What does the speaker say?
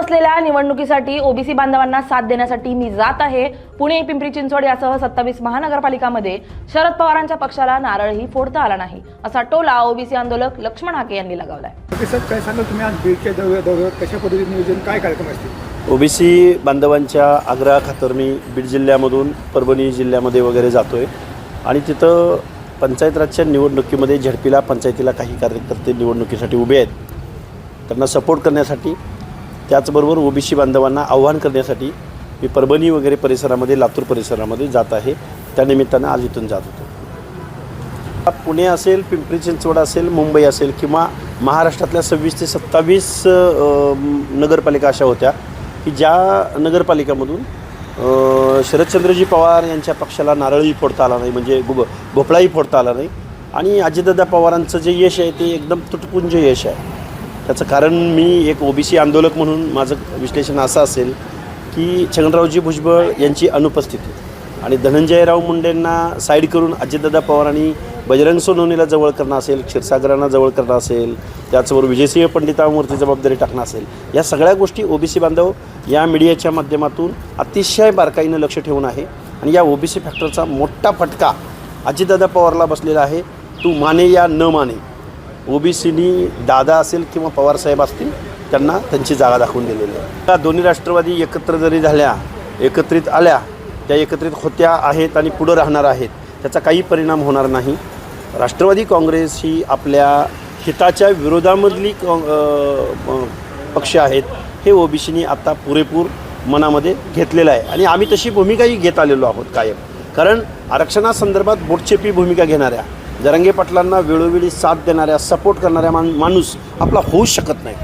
असलेल्या निवडणुकीसाठी ओबीसी बांधवांना साथ देण्यासाठी मी जात आहे. पुणे पिंपरी चिंचवड यासह सत्तावीस महानगरपालिकामध्ये शरद पवारांच्या पक्षाला नारळही फोडता आला नाही असा टोला ओबीसी आंदोलक लक्ष्मण हाके यांनी लगावलाय. ओके सर काय सांगाल तुम्ही? आज बीडच्या दौऱ्या दौऱ्यावर कशा पद्धतीने नियोजन काय कार्यक्रम असतील? ओबीसी बांधवांच्या आग्रहाखातर मी बीड जिल्ह्यामधून परभणी जिल्ह्यामध्ये वगैरे जातो आहे आणि तिथं पंचायत राजच्या निवडणुकीमध्ये झडपीला पंचायतीला काही कार्यकर्ते निवडणुकीसाठी उभे आहेत. त्यांना सपोर्ट करण्यासाठी त्याचबरोबर ओबीसी बांधवांना आव्हान करण्यासाठी मी परभणी वगैरे परिसरामध्ये लातूर परिसरामध्ये जात आहे. त्यानिमित्तानं आज इथून जात होतो. पुणे असेल पिंपरी चिंचवड असेल मुंबई असेल किंवा महाराष्ट्रातल्या सव्वीस ते सत्तावीस नगरपालिका अशा होत्या की ज्या नगरपालिकामधून शरदचंद्रजी पवार यांच्या पक्षाला नारळही फोडता आला नाही म्हणजे गुब भोपळाही फोडता आला नाही. आणि अजितदादा पवारांचं जे यश आहे ते एकदम तुटपुंज यश आहे. त्याचं कारण मी एक ओबीसी आंदोलक म्हणून माझं विश्लेषण असं असेल की छगनरावजी भुजबळ यांची अनुपस्थिती आणि धनंजयराव मुंडेंना साईड करून अजितदादा पवारांनी बजरंग सोनवणीला जवळ करणं असेल क्षीरसागरांना जवळ करणं असेल त्याचबरोबर विजयसिंह पंडितांवरती जबाबदारी टाकणं असेल या सगळ्या गोष्टी ओबीसी बांधव या मीडियाच्या माध्यमातून अतिशय बारकाईनं लक्ष ठेवून आहे आणि या ओबीसी फॅक्टरचा मोठा फटका अजितदादा पवारला बसलेला आहे. तू माने या न माने. ओबीसीनी दादा असेल किंवा पवारसाहेब असतील त्यांना त्यांची जागा दाखवून दिलेली आहे. त्या दोन्ही राष्ट्रवादी एकत्र जरी झाल्या एकत्रित आल्या त्या एकत्रित होत्या आहेत आणि पुढं राहणार आहेत त्याचा काही परिणाम होणार नाही. राष्ट्रवादी काँग्रेस ही आपल्या हिताच्या विरोधामधली काँ- पक्ष आहेत हे ओबीसीनी आता पुरेपूर मनामध्ये घेतलेलं आहे. आणि आम्ही तशी भूमिकाही घेत आलेलो आहोत कायम. कारण आरक्षणासंदर्भात बोटचेपी भूमिका घेणाऱ्या जरंगे पाटलांना वेळोवेळी साथ देणाऱ्या सपोर्ट करणाऱ्या मान माणूस आपला होऊ शकत नाही.